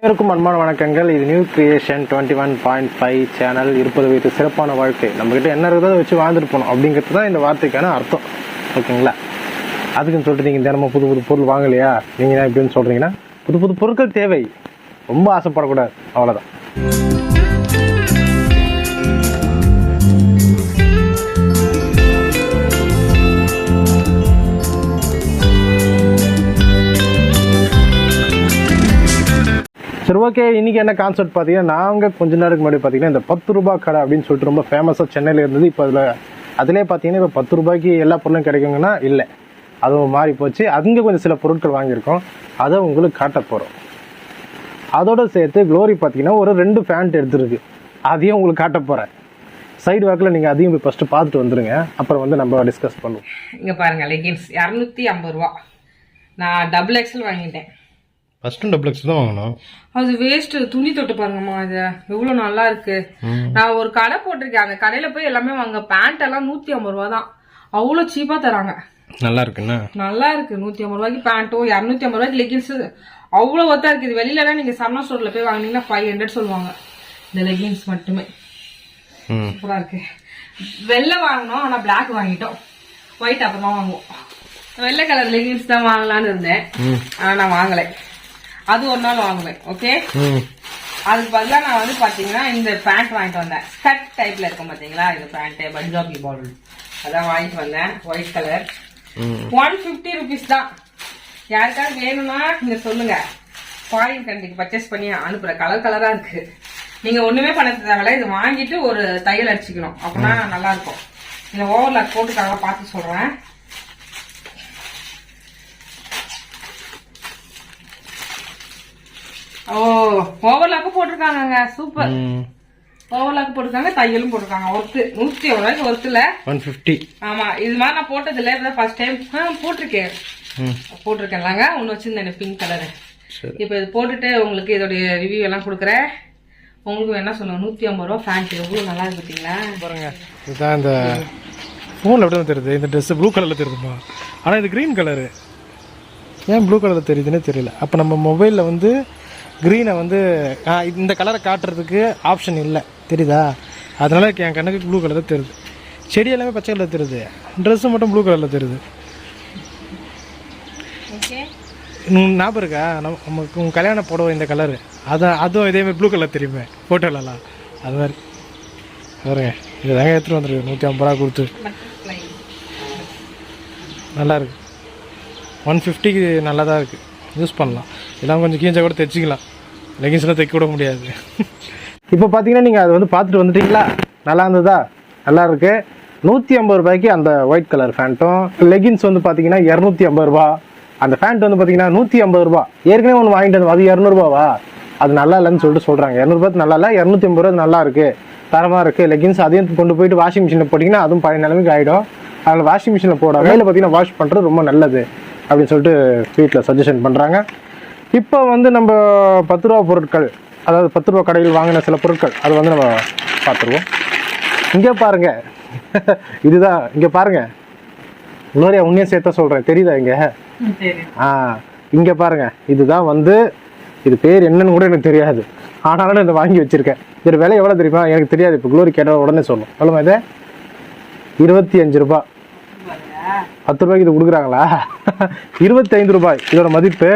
அனைவருக்கும் அன்பான வணக்கங்கள். இது new creation twenty one point five channel இருப்பது வைத்து சிறப்பான வாழ்க்கை. நம்ம கிட்ட என்ன இருக்குதோ அதை வச்சு வாழ்ந்துட்டு போகணும் அப்படிங்கிறது தான் இந்த வார்த்தைக்கான அர்த்தம். ஓகேங்களா? அதுக்குன்னு சொல்லிட்டு நீங்கள் தினமும் புது புது பொருள் வாங்கலையா? நீங்கள் என்ன இப்படின்னு சொல்கிறீங்கன்னா புது புது பொருட்கள் தேவை. ரொம்ப ஆசைப்படக்கூடாது. அவ்வளோதான் சரி ஓகே இன்னைக்கு என்ன கான்செப்ட் பார்த்தீங்கன்னா நாங்கள் கொஞ்ச நேரத்துக்கு முன்னாடி பார்த்தீங்கன்னா இந்த பத்து ரூபாய் கடை அப்படின்னு சொல்லிட்டு ரொம்ப ஃபேமஸாக சென்னையில் இருந்தது. இப்போ அதில் அதிலே பார்த்தீங்கன்னா இப்போ பத்து ரூபாய்க்கு எல்லா பொருளும் கிடைக்குங்கன்னா இல்லை. அதுவும் மாறி போச்சு. அங்கே கொஞ்சம் சில பொருட்கள் வாங்கியிருக்கோம். அதை உங்களுக்கு காட்ட போகிறோம் அதோட சேர்த்து க்ளோரி பார்த்தீங்கன்னா ஒரு ரெண்டு ஃபேண்ட் எடுத்துருக்கு. அதையும் உங்களுக்கு காட்ட போகிறேன் சைடு வாக்கில் நீங்கள் அதையும் போய் ஃபஸ்ட்டு பார்த்துட்டு வந்துடுங்க அப்புறம் வந்து நம்ம டிஸ்கஸ் பண்ணுவோம். இங்கே பாருங்கள் லெகின்ஸ் இரநூத்தி ஐம்பது ரூபா. நான் டபுள் எக்ஸல் வாங்கிட்டேன். ஃபஸ்ட்டு டபுள் எக்ஸ் தான் வாங்கணும். அது வேஸ்ட் துணி தொட்டு பாருங்கம்மா இது. எவ்வளவு நல்லா இருக்கு. நான் ஒரு கடை போட்டிருக்கேன். அந்த கடையில போய் எல்லாமே வாங்க. பேண்ட் எல்லாம் நூத்தி ஐம்பது ரூபா தான். அவ்வளவு சீப்பா தராங்க. நல்லா இருக்குண்ணா நல்லா இருக்கு. நூத்தி ஐம்பது ரூபாய்க்கு பேண்ட்டும் இரநூத்தி ஐம்பது ரூபாய்க்கு லெகின்ஸ் அவ்வளவு ஒத்தா இருக்கு. இது வெளியில எல்லாம் நீங்க சம்மர் ஸ்டோர்ல போய் வாங்கினீங்கன்னா ஃபைவ் ஹண்ட்ரட் சொல்லுவாங்க. இந்த லெகின்ஸ் மட்டுமே. ம். சூப்பரா இருக்கு. வெள்ளை வாங்கினோம் ஆனா Black வாங்கிட்டோம். ஒயிட் அப்புறமா வாங்குவோம். வெள்ளை கலர் லெகின்ஸ் தான் வாங்கலாம்னு இருந்தேன். ம். ஆனா நான் வாங்கலை. அது ஒரு நாள் வாங்குவேன் ஓகே அதுக்கு பதிலா நான் வந்து பாத்தீங்கன்னா இந்த பேண்ட் வாங்கிட்டு வந்தேன். ஸ்கர்ட் டைப்ல இருக்கும் பாத்தீங்களா? இந்த பேண்ட் பஞ்சாபி பால் அதான் வாங்கிட்டு வந்தேன் white colour one fifty rupees தான். யாருக்காவது வேணும்னா நீங்க சொல்லுங்க. ஃபாரின் கண்ட்ரிக்கு பர்ச்சேஸ் பண்ணி அனுப்புறேன் கலர் கலரா இருக்கு. நீங்க ஒண்ணுமே பண்ண தேவையில்ல. இது வாங்கிட்டு ஒரு தையல் அடிச்சுக்கணும். அப்படின்னா நல்லா இருக்கும். இந்த ஓவர்லாக் போட்டுக்காக பார்த்து சொல்றேன். ஓ ஓவர்லாக்கும் போட்டிருக்காங்க சூப்பர் ஓவர்லாக் போட்டிருக்காங்க தையலும் போட்டிருக்காங்க ஒர்த்து நூத்தி ஒரு ரூபாய்க்கு ஒர்த்துல ஒன் ஃபிஃப்டி ஆமா இது மாதிரி நான் போட்டது இல்ல இப்பதான் ஃபர்ஸ்ட் டைம் போட்டிருக்கேன். போட்டிருக்கேன்லாங்க ஒன்று வச்சிருந்தேன் பிங்க் கலரு இப்போ இது போட்டுட்டு உங்களுக்கு இதோடைய ரிவ்யூ எல்லாம் கொடுக்குறேன். உங்களுக்கு என்ன சொல்லுங்க நூத்தி ஐம்பது ரூபா ஃபேண்ட் எவ்வளோ நல்லா இருக்கு பார்த்தீங்களா பாருங்க இதுதான் இந்த ஃபோனில் எப்படி தெரியுது? இந்த ட்ரெஸ் ப்ளூ கலரில் தெரியுதுமா? ஆனால் இது க்ரீன் கலரு ஏன் ப்ளூ கலரில் தெரியுதுன்னே தெரியல. அப்போ நம்ம மொபைலில் வந்து க்ரீனை வந்து இந்த கலரை காட்டுறதுக்கு ஆப்ஷன் இல்லை. தெரியுதா? அதனால என் கண்ணுக்கு ப்ளூ கலர் தெரியுது. செடி எல்லாமே பச்சை கலரில் தெரியுது. ட்ரெஸ்ஸு மட்டும் ப்ளூ கலரில் தெரியுது. ஞாபகம் இருக்கா? நம்ம நமக்கு உங்கள் கல்யாண புடவை இந்த கலரு அதான் அதுவும் இதே மாதிரி ப்ளூ கலர் தெரியுமே ஃபோட்டோலலாம் அது மாதிரி. பாருங்க இது தாங்க எடுத்துகிட்டு வந்துருக்கு. நூற்றி ஐம்பது ரூபா கொடுத்து. நல்லா இருக்கு. ஒன் ஃபிஃப்டிக்கு நல்லா தான் இருக்குது யூஸ் பண்ணலாம். இதெல்லாம் கொஞ்சம் கீஞ்சா கூட தைச்சிக்கலாம். லெகின்ஸ்லாம் தைக்க கூட முடியாது. இப்போ பார்த்தீங்கன்னா நீங்கள் அதை வந்து பார்த்துட்டு வந்துட்டீங்களா? நல்லா இருந்ததா? நல்லா இருக்கு. நூற்றி ஐம்பது ரூபாய்க்கு அந்த ஒயிட் கலர் ஃபேண்ட்டும் லெகின்ஸ் வந்து பார்த்தீங்கன்னா இரநூத்தி ஐம்பது ரூபா. அந்த ஃபேண்ட் வந்து பார்த்தீங்கன்னா நூற்றி ஐம்பது ரூபா. ஏற்கனவே ஒன்று வாங்கிட்டு வந்தோம். அது இரநூறுபாவா? அது நல்லா இல்லைன்னு சொல்லிட்டு சொல்கிறாங்க இரநூறுபாய்க்கு நல்லா இல்லை இரநூத்தி ஐம்பது ரூபா நல்லா இருக்குது தரமாக இருக்குது லெகின்ஸ் அதையும் கொண்டு போயிட்டு வாஷிங் மிஷினில் போட்டிங்கன்னா அதுவும் பழைய நிலைமைக்கு ஆகிடும் அதில் வாஷிங் மிஷினில் போட வேலை பார்த்தீங்கன்னா வாஷ் பண்ணுறது ரொம்ப நல்லது அப்படின்னு சொல்லிட்டு வீட்டில் சஜஷன் பண்ணுறாங்க இப்போ வந்து நம்ம பத்து ரூபா பொருட்கள் அதாவது பத்து ரூபா கடையில் வாங்கின சில பொருட்கள் அது வந்து நம்ம பார்த்துருவோம். இங்கே பாருங்க. இதுதான் இங்கே பாருங்க. குளோரியா உன்னையே சேர்த்தா சொல்கிறேன் தெரியுதா இங்கே? ஆ இங்கே பாருங்க. இதுதான் வந்து இது பேர் என்னன்னு கூட எனக்கு தெரியாது. ஆனாலும் இதை வாங்கி வச்சிருக்கேன். இதோட விலை எவ்வளோ தெரியுமா? எனக்கு தெரியாது. இப்போ குளோரி கேட்டால் உடனே சொல்லும். எவ்வளோ இது? இருபத்தி அஞ்சு ரூபாய் பத்து ரூபாய்க்கு இது கொடுக்குறாங்களா? இருபத்தைந்து ரூபாய். இதோட மதிப்பு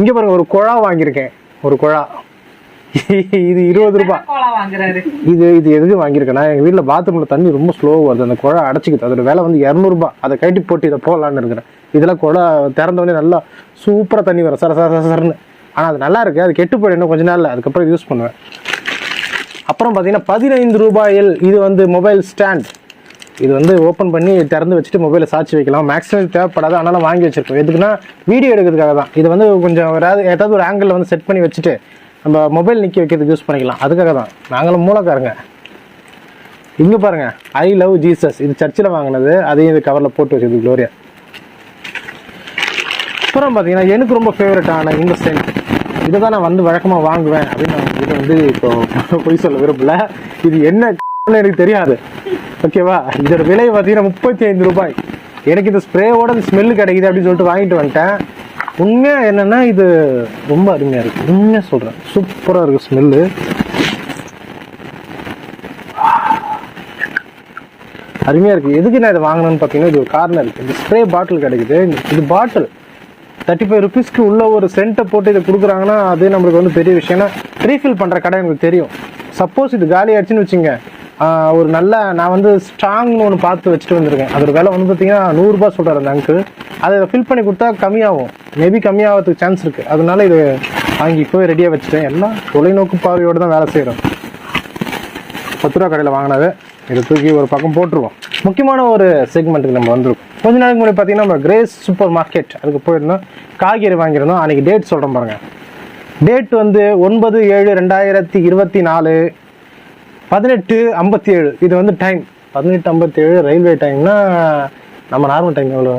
இங்கே பாருங்க ஒரு குழா வாங்கியிருக்கேன். ஒரு குழா. இது இருபது ரூபாய் இது இது எதுக்கு வாங்கியிருக்கேன்னா எங்கள் வீட்டில் பாத்ரூமில் தண்ணி ரொம்ப ஸ்லோவாக வருது. அந்த குழா அடைச்சிக்குது. அதோட விலை வந்து இரநூறுபா. அதை கட்டி போட்டு இதை போடலான்னு இருக்கிறேன். இதெல்லாம் குழா திறந்தோடனே நல்லா சூப்பராக தண்ணி வரும். சர சர சர சரன்னு. ஆனால் அது நல்லா இருக்கு. அது கெட்டு போயிடும். கொஞ்ச நாள்ல. அதுக்கப்புறம் யூஸ் பண்ணுவேன். அப்புறம் பார்த்தீங்கன்னா பதினைந்து ரூபாயில் இது வந்து மொபைல் ஸ்டாண்ட் இது வந்து ஓப்பன் பண்ணி திறந்து வச்சுட்டு மொபைலை சாட்சி வைக்கலாம். மேக்ஸிமம் தேவைப்படாது. அதனால் வாங்கி வச்சுருக்கோம். எதுக்குன்னா வீடியோ எடுக்கிறதுக்காக தான். இது வந்து கொஞ்சம் ஏதாவது ஏதாவது ஒரு ஆங்கிளில் வந்து செட் பண்ணி வச்சுட்டு நம்ம மொபைல் நிற்க வைக்கிறதுக்கு யூஸ் பண்ணிக்கலாம். அதுக்காக தான். நாங்களும் மூலக்காரங்க. இங்கே பாருங்க. ஐ லவ் ஜீசஸ் இது சர்ச்சில் வாங்கினது. அதையும் இது கவரில் போட்டு வச்சது க்ளோரியா அப்புறம் பார்த்தீங்கன்னா எனக்கு ரொம்ப ஃபேவரட்டான இந்த சென்ட் இதை தான் நான் வந்து வழக்கமாக வாங்குவேன் அப்படின்னு நான் உங்ககிட்ட வந்து இப்போ பொய் சொல்ல விரும்பல. இது என்ன எனக்கு தெரியாது. ஓகேவா? இதோட விலை பார்த்தீங்கன்னா முப்பத்தி ஐந்து ரூபாய். எனக்கு இந்த ஸ்ப்ரேவோட இந்த ஸ்மெல்லு கிடைக்குது அப்படின்னு சொல்லிட்டு வாங்கிட்டு வந்துட்டேன். உண்மையாக என்னென்னா இது ரொம்ப அருமையாக இருக்குது உண்மையாக சொல்கிறேன் சூப்பராக இருக்குது ஸ்மெல்லு அருமையாக இருக்குது எதுக்கு நான் இதை வாங்கினேன்னு பார்த்தீங்கன்னா இது ஒரு காரணம் இருக்குது இந்த ஸ்ப்ரே பாட்டில் கிடைக்குது. இது பாட்டில் தேர்ட்டி ஃபைவ் ருபீஸ்க்கு உள்ள ஒரு சென்ட்டை போட்டு இதை கொடுக்குறாங்கன்னா அது நம்மளுக்கு வந்து பெரிய விஷயம். ஏன்னா ரீஃபில் பண்ணுற கடை எனக்கு தெரியும். சப்போஸ் இது காலி ஆயிடுச்சுன்னு வச்சுங்க ஒரு நல்ல நான் வந்து ஸ்ட்ராங்னு ஒன்று பார்த்து வச்சுட்டு வந்திருக்கேன். அதோட விலை வந்து பார்த்தீங்கன்னா நூறுரூபா சொல்கிறார் அந்த அங்கிள் அதை ஃபில் பண்ணி கொடுத்தா கம்மியாகும். மேபி கம்மியாகிறதுக்கு சான்ஸ் இருக்குது அதனால இது வாங்கி இப்போவே ரெடியாக வச்சுட்டேன். எல்லாம் தொலைநோக்கு பார்வையோடு தான் வேலை செய்கிறோம் பத்து ரூபா கடையில் வாங்கினது இதை தூக்கி ஒரு பக்கம் போட்டுருவோம். முக்கியமான ஒரு செக்மெண்ட்டுக்கு நம்ம வந்திருக்கோம். கொஞ்ச நாளைக்கு முன்னாடி பார்த்தீங்கன்னா நம்ம கிரேஸ் சூப்பர் மார்க்கெட் அதுக்கு போயிருந்தோம். காய்கறி வாங்கியிருந்தோம். அன்றைக்கி டேட் சொல்கிறோம் பாருங்கள் டேட் வந்து ஒன்பது ஏழு ரெண்டாயிரத்தி இருபத்தி நாலு. பதினெட்டு ஐம்பத்தி ஏழு இது வந்து டைம் பதினெட்டு ஐம்பத்தி ஏழு ரயில்வே டைம்னா நம்ம நார்மல் டைம் எவ்வளோ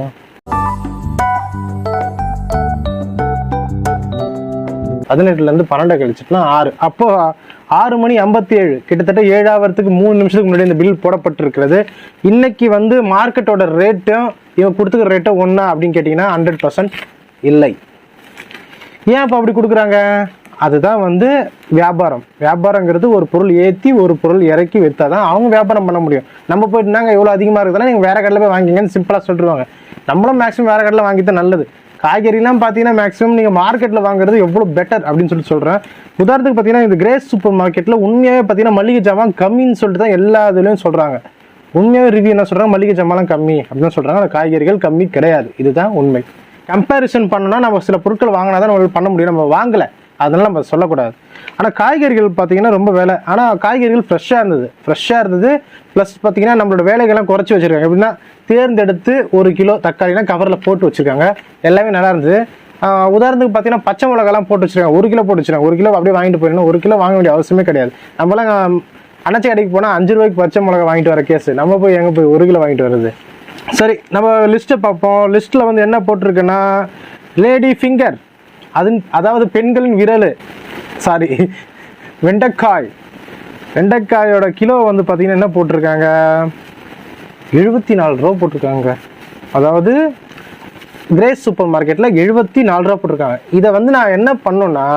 பதினெட்டுலேருந்து பன்னெண்டு கழிச்சிட்டுனா ஆறு. அப்போ ஆறு மணி ஐம்பத்தி ஏழு கிட்டத்தட்ட ஏழாவதுக்கு மூணு நிமிஷத்துக்கு முன்னாடி இந்த பில் போடப்பட்டிருக்கிறது. இன்னைக்கு வந்து மார்க்கெட்டோட ரேட்டும் இவன் கொடுத்துக்கிற ரேட்டும் ஒன்றா அப்படின்னு கேட்டிங்கன்னா ஹண்ட்ரட் பர்சன்ட் இல்லை. ஏன் இப்போ அப்படி கொடுக்குறாங்க? அதுதான் வந்து வியாபாரம். வியாபாரங்கிறது ஒரு பொருள் ஏற்றி ஒரு பொருள் இறக்கி விற்றா தான் அவங்க வியாபாரம் பண்ண முடியும். நம்ம போயிட்டு நாங்கள் எவ்வளோ அதிகமாக இருக்குதுன்னா நீங்கள் வேறு கடையில் போய் வாங்கிங்கன்னு சிம்பிளாக சொல்லிடுவாங்க நம்மளும் மேக்ஸிமம் வேறு கடையில் வாங்கி தான் நல்லது. காய்கறிலாம் பார்த்தீங்கன்னா மேக்ஸிமம் நீங்கள் மார்க்கெட்டில் வாங்குறது எவ்வளோ பெட்டர் அப்படின்னு சொல்லி சொல்கிறேன் உதாரணத்துக்கு பார்த்தீங்கன்னா இந்த கிரேஸ் சூப்பர் மார்க்கெட்டில் உண்மையாகவே பார்த்தீங்கன்னா மளிகை ஜாமான் கம்மின்னு சொல்லிட்டு தான் எல்லா இதுலேயும் சொல்கிறாங்க உண்மையாக ரிவ்யூ என்ன சொல்கிறாங்க மளிகை ஜாமான்லாம் கம்மி அப்படின்னு சொல்கிறாங்க ஆனால் காய்கறிகள் கம்மி கிடையாது. இதுதான் உண்மை. கம்பேரிசன் பண்ணோன்னா நம்ம சில பொருட்கள் வாங்கினா தான் நம்ம பண்ண முடியும். நம்ம வாங்கலை. அதெல்லாம் நம்ம சொல்லக்கூடாது. ஆனால் காய்கறிகள் பார்த்தீங்கன்னா ரொம்ப வேலை. ஆனால் காய்கறிகள் ஃப்ரெஷ்ஷாக இருந்தது. ஃப்ரெஷ்ஷாக இருந்தது. ப்ளஸ் பார்த்தீங்கன்னா நம்மளோட வேலைகள்லாம் குறைச்சி வச்சுருக்காங்க. எப்படின்னா தேர்ந்தெடுத்து ஒரு கிலோ தக்காளினா கவரில் போட்டு வச்சுருக்காங்க. எல்லாமே நல்லா இருந்தது. உதாரணத்துக்கு பார்த்தீங்கன்னா பச்சை மிளகாலாம் போட்டு வச்சிருக்காங்க. ஒரு கிலோ போட்டு வச்சிருக்காங்க. ஒரு கிலோ அப்படியே வாங்கிட்டு போயிடணும். ஒரு கிலோ வாங்க வேண்டிய அவசியமே கிடையாது. நம்மளாம் அணைச்சி கடைக்கு போனால் அஞ்சு ரூபாய்க்கு பச்சை மிளகா வாங்கிட்டு வர கேஸ் நம்ம போய் எங்கே போய் ஒரு கிலோ வாங்கிட்டு வர்றது? சரி நம்ம லிஸ்ட்டை பார்ப்போம். லிஸ்ட்டில் வந்து என்ன போட்டிருக்குன்னா லேடி ஃபிங்கர் அது அதாவது பெண்களின் விரல். சாரி வெண்டைக்காய். வெண்டைக்காயோட கிலோ வந்து பார்த்தீங்கன்னா என்ன போட்டிருக்காங்க? எழுபத்தி நாலு ரூபா போட்டிருக்காங்க. அதாவது கிரேஸ் சூப்பர் மார்க்கெட்டில் எழுபத்தி நாலு ரூபா போட்டிருக்காங்க. இதை வந்து நான் என்ன பண்ணோன்னா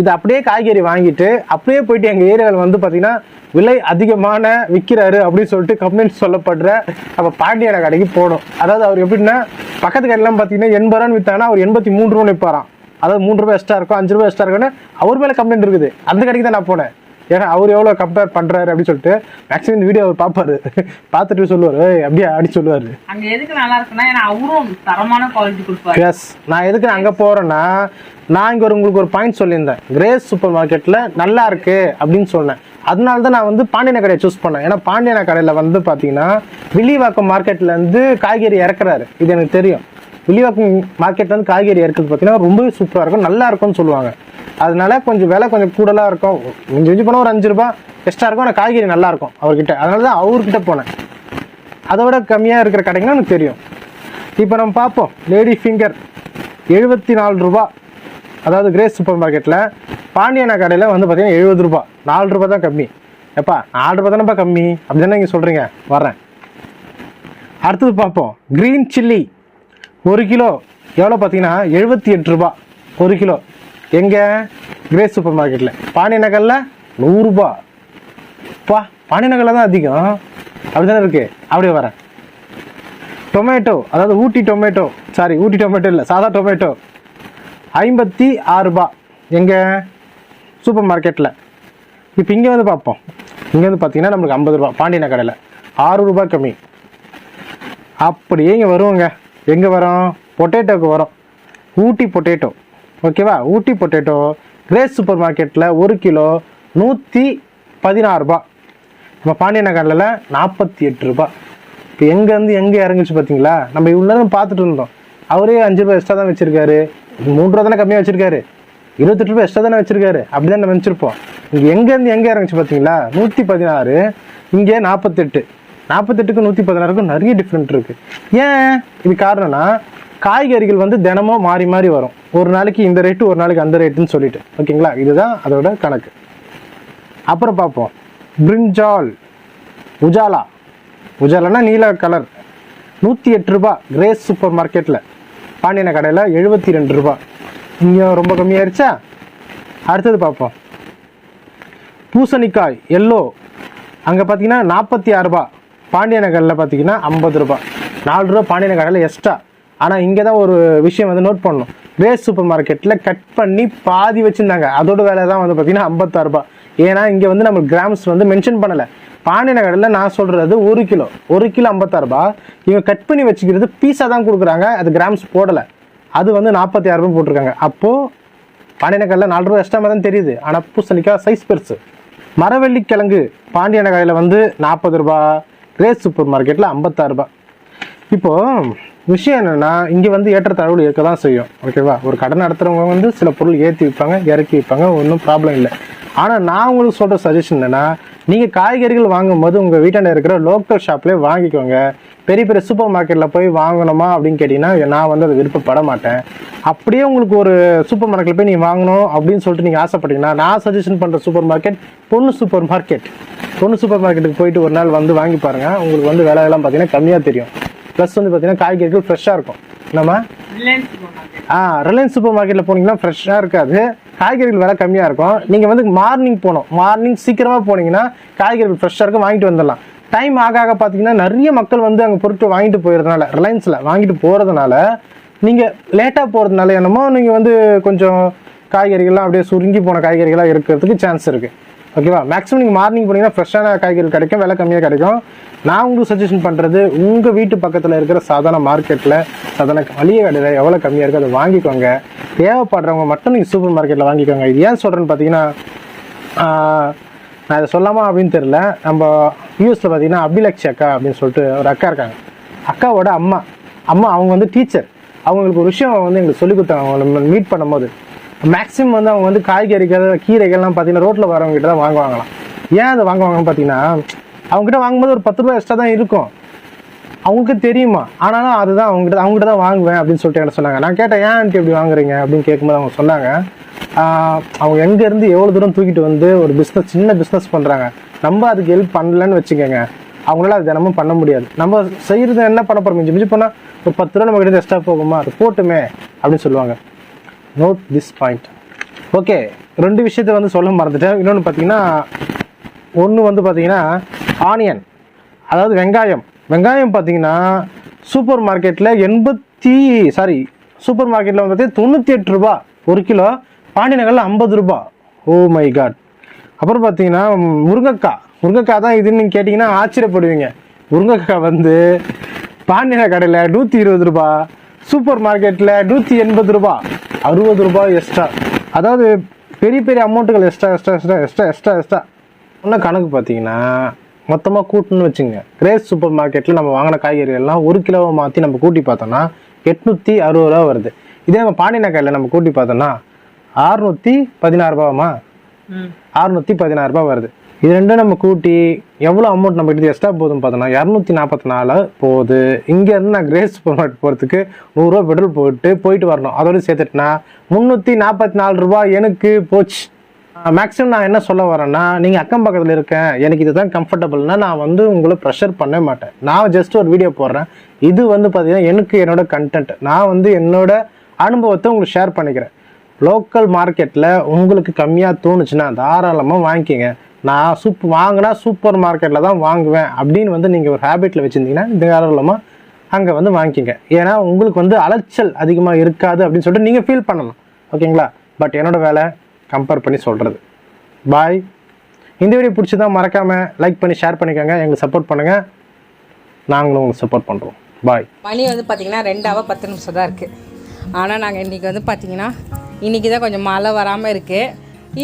இதை அப்படியே காய்கறி வாங்கிட்டு அப்படியே போயிட்டு எங்கள் ஏரியாவில் வந்து பார்த்தீங்கன்னா விலை அதிகமான விற்கிறாரு அப்படின்னு சொல்லிட்டு கம்ப்ளைண்ட் சொல்லப்படுற அப்போ பாண்டியன கடைக்கு போகணும் அதாவது அவர் எப்படின்னா பக்கத்து கடையெல்லாம் பார்த்தீங்கன்னா எண்பது ரூபான்னு விற்றாங்கன்னா அவர் எண்பத்தி மூணு ரூபா விற்பாராம் அதாவது மூணு ரூபாய் எக்ஸ்ட்ரா இருக்கும் அஞ்சு ரூபாய் எக்ஸ்ட்ரா இருக்குன்னு அவர் மேலே கம்ப்ளைண்ட் இருக்குது. அந்த கடைக்கு தான் நான் போனேன். ஏன்னா அவர் எவ்வளோ கம்பேர் பண்ணுறாரு அப்படின்னு சொல்லிட்டு மேக்ஸிமம் இந்த வீடியோ அவர் பார்ப்பாரு. பார்த்துட்டு சொல்லுவார் "ஏய், அப்படியா? அப்படின்னு சொல்லுவார். அங்க எதுக்கு நல்லா இருக்குன்னா ஏன்னா அவரும் தரமான குவாலிட்டி கொடுப்பாரு. எஸ் நான் எதுக்கு அங்கே போகிறேன்னா நான் இங்கே ஒரு உங்களுக்கு ஒரு பாயிண்ட் சொல்லியிருந்தேன். கிரேஸ் சூப்பர் மார்க்கெட்டில் நல்லா இருக்கு அப்படின்னு சொன்னேன். அதனால தான் நான் வந்து பாண்டியன கடையை சூஸ் பண்ணேன். ஏன்னா பாண்டியன கடையில் வந்து பார்த்தீங்கன்னா வில்லிவாக்கம் மார்க்கெட்லேருந்து காய்கறி இறக்குறாரு. இது எனக்கு தெரியும். வில்லிவாக்கம் வந்து காய்கறி இருக்கிறது பார்த்தீங்கன்னா ரொம்பவே சூப்பராக இருக்கும். நல்லா இருக்கும்னு சொல்லுவாங்க. அதனால கொஞ்சம் விலை கொஞ்சம் கூடலாக இருக்கும். மிஞ்சி மிஞ்சி போனால் ஒரு அஞ்சு ரூபா எக்ஸ்ட்ரா இருக்கும். ஆனால் காய்கறி நல்லா இருக்கும் அவர்கிட்ட. அதனால தான் அவர்கிட்ட போனேன். அதை விட கம்மியாக இருக்கிற கடைங்கன்னா எனக்கு தெரியும். இப்போ நம்ம பார்ப்போம். லேடி ஃபிங்கர் எழுபத்தி நாலு ரூபா. அதாவது கிரேஸ் சூப்பர் மார்க்கெட்டில் பாண்டியனா கடையில் வந்து பார்த்தீங்கன்னா எழுபது ரூபா. நாலு ரூபா தான் கம்மி. எப்பா நாலு ரூபா தானேப்பா கம்மி? அப்படி தானே நீங்கள் சொல்கிறீங்க வரேன் அடுத்தது பார்ப்போம். க்ரீன் சில்லி ஒரு கிலோ எவ்வளோ பார்த்தீங்கன்னா எழுபத்தி எட்டு ரூபா. ஒரு கிலோ. எங்கே? கிரேஸ் சூப்பர் மார்க்கெட்டில் பாண்டிய நகரில் நூறுரூபா பா பாண்டிய நகரில் தான் அதிகம். அப்படி தானே இருக்குது அப்படியே வரேன் டொமேட்டோ அதாவது Ooty tomato sorry Ooty tomato இல்லை சாதா டொமேட்டோ ஐம்பத்தி ஆறு ரூபா. எங்கே? சூப்பர் மார்க்கெட்டில் இப்போ இங்கே வந்து பார்ப்போம். இங்கே வந்து பார்த்தீங்கன்னா நம்மளுக்கு ஐம்பது ரூபா பாண்டியன கடையில் ஆறு ரூபாய் கம்மி. அப்படியே இங்கே வருவோங்க. எங்கே வரும்? பொட்டேட்டோக்கு வரும். ஊட்டி பொட்டேட்டோ ஓகேவா ஊட்டி பொட்டேட்டோ கிரேஸ் சூப்பர் மார்க்கெட்டில் ஒரு கிலோ நூற்றி பதினாறுரூபா நம்ம பாண்டிய நகரில் நாற்பத்தி எட்டு ரூபா. இப்போ எங்கேருந்து எங்கே இறங்குச்சு பார்த்தீங்களா நம்ம இவ்வளோ பார்த்துட்டு இருந்தோம். அவரே அஞ்சு ரூபா எக்ஸ்ட்ரா தான் வச்சுருக்காரு. மூணு ரூபா தானே கம்மியாக வச்சுருக்காரு. இருபத்தெட்டு ரூபாய் எக்ஸ்ட்ரா தானே வச்சிருக்காரு. அப்படி தான் நம்ம இங்கே எங்கேருந்து எங்கே இறங்குச்சு பார்த்தீங்களா நூற்றி பதினாறு இங்கே நாற்பத்தெட்டு நாற்பத்தெட்டுக்கு நூற்றி பதினாறுக்கும் நிறைய டிஃப்ரெண்ட் இருக்குது ஏன்? இது காரணம்னா காய்கறிகள் வந்து தினமும் மாறி மாறி வரும். ஒரு நாளைக்கு இந்த ரேட்டு ஒரு நாளைக்கு அந்த ரேட்டுன்னு சொல்லிட்டு. ஓகேங்களா? இதுதான் அதோட கணக்கு. அப்புறம் பார்ப்போம். பிரிஞ்சால் உஜாலா. உஜாலானா நீல கலர் நூற்றி எட்டு ரூபா கிரேஸ் சூப்பர் மார்க்கெட்டில் பாண்டியன கடையில் எழுபத்தி ரெண்டு ரூபா. இங்கே ரொம்ப கம்மியாயிருச்சா? அடுத்தது பார்ப்போம். பூசணிக்காய் எல்லோ அங்கே பார்த்தீங்கன்னா நாற்பத்தி ஆறு ரூபா. பாண்டிய நகரில் பார்த்தீங்கன்னா ஐம்பது ரூபா நாலு ரூபா பாண்டிய நகரில் எக்ஸ்ட்ரா ஆனால் இங்கே தான் ஒரு விஷயம் வந்து நோட் பண்ணணும். வேஸ்ட் சூப்பர் மார்க்கெட்டில் கட் பண்ணி பாதி வச்சுருந்தாங்க. அதோட வேலை தான் வந்து பார்த்தீங்கன்னா ஐம்பத்தாறு ரூபா ஏன்னா இங்கே வந்து நம்ம கிராம்ஸ் வந்து மென்ஷன் பண்ணலை. பாண்டிய நகரில் நான் சொல்கிறது ஒரு கிலோ. ஒரு கிலோ ஐம்பத்தாறு ரூபா இவங்க கட் பண்ணி வச்சுக்கிறது பீஸாக தான் கொடுக்குறாங்க. அது கிராம்ஸ் போடலை. அது வந்து நாற்பத்தி ஆறு ரூபாய் போட்டிருக்காங்க. அப்போது பாண்டியனக்காயில் நாலு ரூபா எக்ஸ்ட்ரா தான் தெரியுது. ஆனால் பூசணிக்காய் சைஸ் பெருசு. மரவள்ளி கிழங்கு பாண்டிய கடையில் வந்து நாற்பது ரூபா ரேஸ் சூப்பர் மார்க்கெட்டில் ஐம்பத்தாறு இப்போது விஷயம் என்னென்னா இங்கே வந்து ஏற்றத்தாழ்வுகள் இருக்க தான் செய்யும் ஓகேவா ஒரு கடை நடத்துகிறவங்க வந்து சில பொருள் ஏற்றி விற்பாங்க இறக்கி விற்பாங்க ஒன்றும் ப்ராப்ளம் இல்லை. ஆனால் நான் உங்களுக்கு சொல்கிற சஜஷன் என்னென்னா நீங்கள் காய்கறிகள் வாங்கும்போது உங்கள் வீட்டாண்ட இருக்கிற லோக்கல் ஷாப்லேயே வாங்கிக்கோங்க. பெரிய பெரிய சூப்பர் மார்க்கெட்டில் போய் வாங்கணுமா அப்படின்னு கேட்டிங்கன்னா நான் வந்து அதை விருப்பப்பட மாட்டேன். அப்படியே உங்களுக்கு ஒரு சூப்பர் மார்க்கெட்டில் போய் நீங்கள் வாங்கணும் அப்படின்னு சொல்லிட்டு நீங்கள் ஆசைப்பட்டீங்கன்னா நான் சஜஷன் பண்ணுற சூப்பர் மார்க்கெட் பொண்ணு சூப்பர் மார்க்கெட். பொண்ணு சூப்பர் மார்க்கெட்டுக்கு போயிட்டு ஒரு நாள் வந்து வாங்கி பாருங்கள் உங்களுக்கு வந்து விலையெல்லாம் பார்த்தீங்கன்னா கம்மியாக தெரியும். ப்ளஸ் வந்து பார்த்தீங்கன்னா காய்கறிகள் ஃப்ரெஷ்ஷாக இருக்கும். நம்ம மார்க்கெட். ஆ ரிலையன்ஸ் சூப்பர் மார்க்கெட்டில் போனீங்கன்னா ஃப்ரெஷ்ஷாக இருக்காது. காய்கறிகள் விலை கம்மியாக இருக்கும். நீங்கள் வந்து மார்னிங் போகணும். மார்னிங் சீக்கிரமாக போனீங்கன்னா காய்கறிகள் ஃப்ரெஷ்ஷாக இருக்கும். வாங்கிட்டு வந்துடலாம். டைம் ஆக ஆக பார்த்தீங்கன்னா நிறைய மக்கள் வந்து அங்கே பொருட்கள் வாங்கிட்டு போயிடுறதுனால ரிலையன்ஸில் வாங்கிட்டு போகிறதுனால நீங்கள் லேட்டாக போகிறதுனால என்னமோ நீங்கள் வந்து கொஞ்சம் காய்கறிகள்லாம் அப்படியே சுருங்கி போன காய்கறிகளாக இருக்கிறதுக்கு சான்ஸ் இருக்குது ஓகேவா மேக்ஸிமம் நீங்கள் மார்னிங் போனீங்கன்னா ஃப்ரெஷ்ஷான காய்கறிகள் கிடைக்கும் விலை கம்மியாக கிடைக்கும். நான் உங்களுக்கு சஜஷன் பண்ணுறது உங்கள் வீட்டு பக்கத்தில் இருக்கிற சாதாரண மார்க்கெட்டில் சாதாரண மளிகை கடையில் எவ்வளோ கம்மியாக இருக்கோ அதை வாங்கிக்கோங்க. தேவைப்படுறவங்க மட்டும் நீங்கள் சூப்பர் மார்க்கெட்டில் வாங்கிக்கோங்க. இது ஏன் சொல்கிறேன்னு பார்த்தீங்கன்னா நான் இதை சொல்லாமா அப்படின்னு தெரில நம்ம யூஎஸில் பார்த்தீங்கன்னா அபிலக்ஷி அக்கா அப்படின்னு சொல்லிட்டு ஒரு அக்கா இருக்காங்க. அக்காவோட அம்மா. அம்மா அவங்க வந்து டீச்சர். அவங்களுக்கு ஒரு விஷயம் வந்து எங்களுக்கு சொல்லி கொடுத்தாங்க. அவங்களை மீட் பண்ணும்போது. மேக்ஸிமம் வந்து அவங்க வந்து காய்கறிகள் கீரைகள்லாம் பார்த்தீங்கன்னா ரோட்டில் வரவங்ககிட்ட தான் வாங்குவாங்களாம். ஏன் அதை வாங்குவாங்கன்னு பார்த்தீங்கன்னா அவங்ககிட்ட வாங்கும்போது ஒரு பத்து ரூபாய் எக்ஸ்ட்ரா தான் இருக்கும். அவங்களுக்கு தெரியுமா? ஆனாலும் அதுதான் அவங்ககிட்ட அவங்ககிட்ட தான் வாங்குவேன் அப்படின்னு சொல்லிட்டு என்ன சொன்னாங்க. நான் கேட்டேன் ஏன் ஆண்டி இப்படி வாங்குறீங்க? அப்படின்னு கேட்கும்போது அவங்க சொன்னாங்க அவங்க எங்கேருந்து எவ்வளோ தூரம் தூக்கிட்டு வந்து ஒரு பிஸ்னஸ் சின்ன பிஸ்னஸ் பண்ணுறாங்க நம்ம அதுக்கு ஹெல்ப் பண்ணலன்னு வச்சுக்கோங்க. அவங்களால அது தினமும் பண்ண முடியாது. நம்ம செய்கிறது என்ன பண்ண போகிறோம் மிஞ்சி மிஞ்சி போனால் ஒரு பத்து ரூபா நம்ம கிட்ட எக்ஸ்ட்ரா போகுமா? அது போட்டுமே அப்படின்னு சொல்லுவாங்க. நோட் திஸ் பாயிண்ட் ஓகே ரெண்டு விஷயத்த வந்து சொல்ல மறந்துட்டேன். இன்னொன்று பார்த்தீங்கன்னா ஒன்று வந்து பார்த்தீங்கன்னா ஆனியன் அதாவது வெங்காயம். வெங்காயம் பார்த்தீங்கன்னா சூப்பர் மார்க்கெட்டில் எண்பத்தி சாரி சூப்பர் மார்க்கெட்டில் வந்து பார்த்தீங்கன்னா தொண்ணூற்றி எட்டு ரூபா ஒரு கிலோ பாண்டி நகரில் ஐம்பது ரூபா. ஓ மை காட் அப்புறம் பார்த்தீங்கன்னா முருங்கைக்காய் முருங்கைக்காய் தான் இதுன்னு நீங்கள் கேட்டிங்கன்னா ஆச்சரியப்படுவீங்க. முருங்கைக்காய் வந்து பாண்டியன கடையில் நூற்றி இருபது ரூபா சூப்பர் மார்க்கெட்டில் நூற்றி எண்பது ரூபா அறுபது ரூபாய் எக்ஸ்ட்ரா அதாவது பெரிய பெரிய அமௌண்ட்டுகள் extra extra extra extra extra extra இன்னும் கணக்கு பார்த்தீங்கன்னா மொத்தமாக கூட்டுன்னு வச்சுங்க. கிரேஸ் சூப்பர் மார்க்கெட்டில் நம்ம வாங்கின காய்கறிகள்லாம் ஒரு கிலோவை மாற்றி நம்ம கூட்டி பார்த்தோம்னா எட்நூற்றி அறுபது ரூபா வருது. இதே நம்ம பாண்டியன கடையில் நம்ம கூட்டி பார்த்தோம்னா அறுநூற்றி பதினாறு ரூபாமா ம். அறுநூற்றி பதினாறு ரூபாய் வருது. இது ரெண்டும் நம்ம கூட்டி எவ்வளோ அமௌண்ட் நம்ம கிட்ட எக்ஸ்ட்ரா போகுதுன்னு பார்த்தோம்னா இரநூத்தி நாற்பத்தி நாலு போகுது. இங்கேருந்து நான் கிரேஸ் சூப்பர் மார்க்கெட் போகிறதுக்கு நூறுரூவா பெட்ரோல் போட்டு போயிட்டு வரணும். அதோட சேர்த்துட்டுனா முந்நூற்றி நாற்பத்தி நாலு ரூபாய் எனக்கு போச்சு. மேக்ஸிமம் நான் என்ன சொல்ல வரேன்னா நீங்கள் அக்கம் பக்கத்தில் இருக்கேன். எனக்கு இதுதான் கம்ஃபர்டபுள்னா நான் வந்து உங்களை ப்ரெஷர் பண்ண மாட்டேன். நான் ஜஸ்ட் ஒரு வீடியோ போடுறேன். இது வந்து பார்த்தீங்கன்னா எனக்கு என்னோட கண்டென்ட் நான் வந்து என்னோட அனுபவத்தை உங்களுக்கு ஷேர் பண்ணிக்கிறேன். லோக்கல் மார்க்கெட்டில் உங்களுக்கு கம்மியாக தோணுச்சுன்னா தாராளமாக வாங்கிக்கோங்க. நான் சூப் வாங்கினா சூப்பர் மார்க்கெட்டில் தான் வாங்குவேன் அப்படின்னு வந்து நீங்கள் ஒரு ஹேபிட்டில் வச்சுருந்தீங்கன்னா தாராளமாக அங்கே வந்து வாங்கிக்கோங்க. ஏன்னா உங்களுக்கு வந்து அலைச்சல் அதிகமாக இருக்காது அப்படின்னு சொல்லிட்டு நீங்கள் ஃபீல் பண்ணணும். ஓகேங்களா? பட் என்னோட வேலை கம்பேர் பண்ணி சொல்கிறது பாய் இந்த வீடியோ பிடிச்சதா மறக்காமல் லைக் பண்ணி ஷேர் பண்ணிக்கோங்க. எங்களுக்கு சப்போர்ட் பண்ணுங்கள் நாங்களும் உங்களுக்கு சப்போர்ட் பண்ணுறோம் பாய் மணி வந்து பார்த்தீங்கன்னா ரெண்டாவது பத்து நிமிஷம் தான் இருக்குது ஆனால் நாங்கள் இன்றைக்கி வந்து பார்த்தீங்கன்னா இன்றைக்கி தான் கொஞ்சம் மழை வராமல் இருக்குது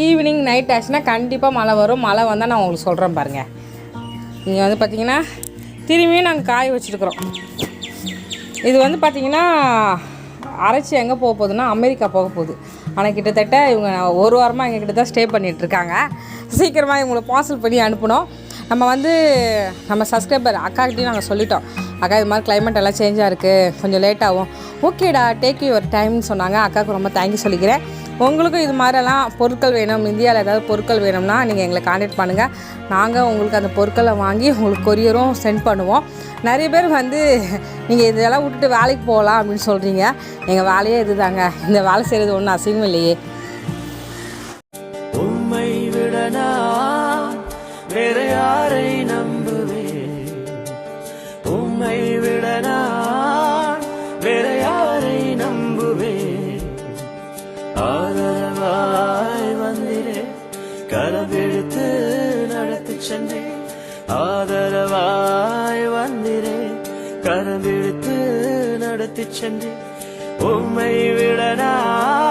ஈவினிங் நைட் ஆச்சுன்னா கண்டிப்பாக மழை வரும். மழை வந்தால் நான் உங்களுக்கு சொல்கிறேன் பாருங்கள் இங்கே வந்து பார்த்தீங்கன்னா திரும்பியும் நாங்கள் காய வச்சுருக்குறோம். இது வந்து பார்த்திங்கன்னா அரைச்சி எங்கே போக போகுதுன்னா அமெரிக்கா போக போகுது. ஆனால் கிட்டத்தட்ட இவங்க ஒரு வாரமாக எங்கள் கிட்ட தான் ஸ்டே பண்ணிகிட்ருக்காங்க சீக்கிரமாக இவங்களை பார்சல் பண்ணி அனுப்பணும். நம்ம வந்து நம்ம சப்ஸ்கிரைபர் அக்காக்கிட்டையும் நாங்கள் சொல்லிட்டோம். அக்கா இது மாதிரி கிளைமேட் எல்லாம் சேஞ்சாக இருக்குது கொஞ்சம் லேட் ஆகும். ஓகேடா டேக் யுவர் டைம்னு சொன்னாங்க. அக்காவுக்கு ரொம்ப தேங்க்யூ சொல்லிக்கிறேன். உங்களுக்கும் இது மாதிரிலாம் பொருட்கள் வேணும் இந்தியாவில் ஏதாவது பொருட்கள் வேணும்னா நீங்கள் எங்களை காண்டாக்ட் பண்ணுங்கள் நாங்கள் உங்களுக்கு அந்த பொருட்களை வாங்கி உங்களுக்கு கொரியரும் சென்ட் பண்ணுவோம். நிறைய பேர் வந்து நீங்கள் இதெல்லாம் விட்டுட்டு வேலைக்கு போகலாம் அப்படின்னு சொல்கிறீங்க எங்கள் வேலையே இதுதாங்க. இந்த வேலை செய்கிறது ஒன்றும் அசிங்கம் இல்லையே. சென்று உம்மை விட நான்